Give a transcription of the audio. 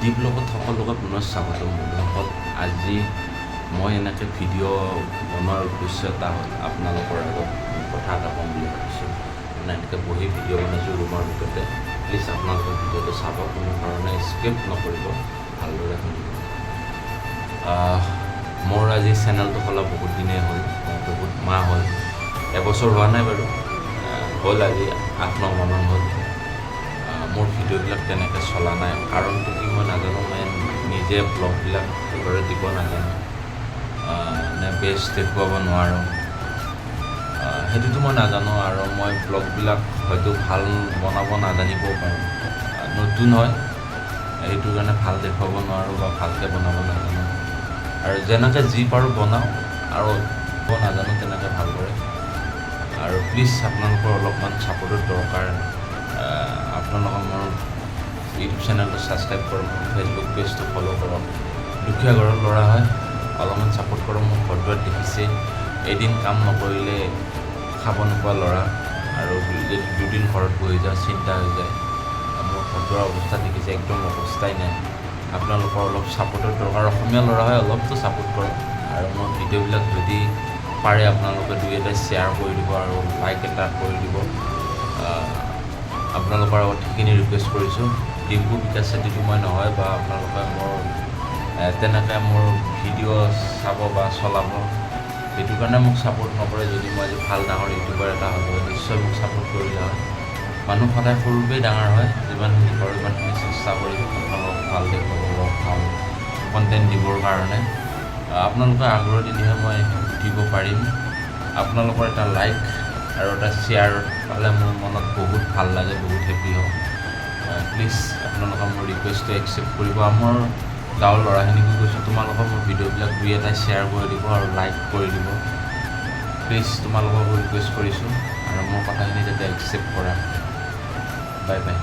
দ্বীপ লগত সকলোকে পুনৰ স্বাগতম। বন্ধুসকল, আজি মই এনেকৈ ভিডিঅ' বনোৱাৰ উদ্দেশ্য এটা হ'ল আপোনালোকৰ আগত কথা এটা ক'ম বুলি ভাবিছোঁ। মানে এনেকৈ বহি ভিডিঅ' বনাইছোঁ ৰুমৰ ভিতৰতে। প্লিজ আপোনালোকে ভিডিঅ'টো চাব, কোনো ধৰণে স্ক্ৰিপ্ট নকৰিব, ভালদৰে শুনিব। মোৰ আজি চেনেলটো খোলা বহুত দিনেই হ'ল বহুত মাহ হ'ল। এবছৰ হোৱা নাই বাৰু। হ'ল আজি আঠ, ন মাহমান হ'ল। মোৰ ভিডিঅ'বিলাক তেনেকৈ চলা নাই। কাৰণটো কি মই নাজানো মই নিজে ব্লগবিলাক ভালদৰে দিব নাজানো নে বেষ্ট দেখুৱাব নোৱাৰোঁ। সেইটোতো মই নাজানো আৰু মই ব্লগবিলাক হয়তো ভাল বনাব নাজানিবও পাৰোঁ। নতুন হয় সেইটো কাৰণে ভাল দেখুৱাব নোৱাৰোঁ বা ভালকৈ বনাব নাজানো। আৰু যেনেকৈ যি পাৰোঁ বনাওঁ আৰু মই নাজানো তেনেকৈ ভালদৰে। আৰু প্লিজ আপোনালোকৰ অলপমান ছাপোৰ্টৰ দৰকাৰ। আপোনালোকে মোৰ ইউটিউব চেনেলটো ছাবস্ক্ৰাইব কৰক মোৰ ফেচবুক পেজটো ফ'ল' কৰক। দুখীয়া ঘৰৰ ল'ৰা হয় অলপমান ছাপোৰ্ট কৰক মোক ঘৰটোত দেখিছে এদিন কাম নকৰিলে খাব নোপোৱা ল'ৰা আৰু দুদিন ঘৰত বহি যাওঁ চিন্তা হৈ যায় মোৰ ঘৰটোৰ অৱস্থা দেখিছে একদম অৱস্থাই নাই। আপোনালোকৰ অলপ ছাপোৰ্টৰ দৰকাৰ অসমীয়া ল'ৰা হয় অলপতো ছাপোৰ্ট কৰক। আৰু মোৰ ভিডিঅ'বিলাক যদি পাৰে আপোনালোকে দুই এটা শ্বেয়াৰ কৰি দিব আৰু লাইক এটা কৰি দিব। আপোনালোকৰ আগত সেইখিনি ৰিকুৱেষ্ট কৰিছোঁ। ডিম্পু বিকাশ চেত্ৰীটো মই নহয় বা আপোনালোকে মোৰ তেনেকৈ মোৰ ভিডিঅ' চাব বা চলাব, সেইটো কাৰণে মোক ছাপোৰ্ট নকৰে যদি মই আজি ভালো ডাঙৰ ইউটিউবাৰ এটা হ'ব, নিশ্চয় মোক ছাপোৰ্ট কৰিলে হয়। মানুহ সদায় সৰুতেই ডাঙৰ হয় যিমানখিনি পাৰোঁ ইমানখিনি চেষ্টা কৰিম আপোনালোকক ভালো দেখুৱাব, ভালো কণ্টেণ্ট দিবৰ কাৰণে। আপোনালোকে আগ্ৰহ দিলেহে মই দিব পাৰিম। আপোনালোকৰ এটা লাইক আৰু এটা শ্বেয়াৰ পালে মোৰ মনত বহুত ভালো লাগে, বহুত হেপী হওঁ। প্লিজ আপোনালোকৰ মোৰ ৰিকুৱেষ্টটো একচেপ্ট কৰিব। আৰু মোৰ গাঁৱৰ ল'ৰাখিনিকো কৈছোঁ তোমালোকৰ মোৰ ভিডিঅ'বিলাক দুই এটা শ্বেয়াৰ কৰি দিব আৰু লাইক কৰি দিব। প্লিজ তোমালোকক ৰিকুৱেষ্ট কৰিছোঁ আৰু মোৰ কথাখিনি যাতে একচেপ্ট কৰা। Bye bye